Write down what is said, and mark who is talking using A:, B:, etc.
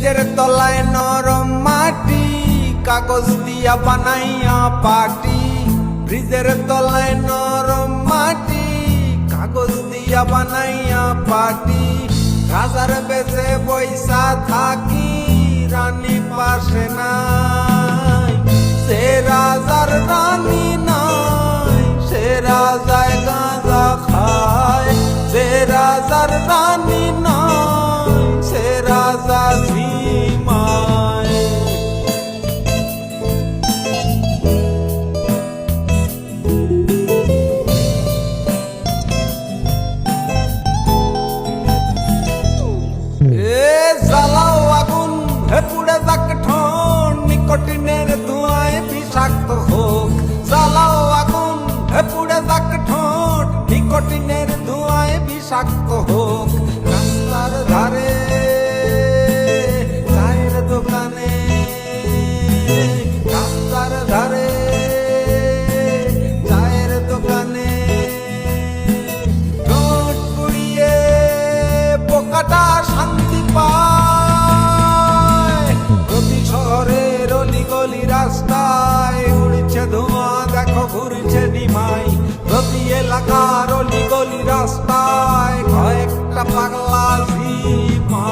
A: ব্রিজের তলায় নরম মাটি, কাগজ দিয়া বানাইয়া পাটি। ব্রিজের তলায় নরম মাটি, কাগজ দিয়া বানাইয়া পাটি। রাজার বেজে বৈশা থাকি, রানী পাশে নাই। সে রাজার রানী নাই, সে রাজায় কঠিনের ধোঁয়ায় বিষাক্ত হোক, জ্বালাও আগুন পুড়ে তাক ঠোঁট। নিকটিনের ধোঁয়ায় বিষাক্ত হোক রাস্তার ধারে তাই উড়ছে ধোঁয়া দেখো ঘুরছে নিমাই। প্রতি এলাকার অলি গলি রাস্তায় কয়েকটা পাগলা ঝিমা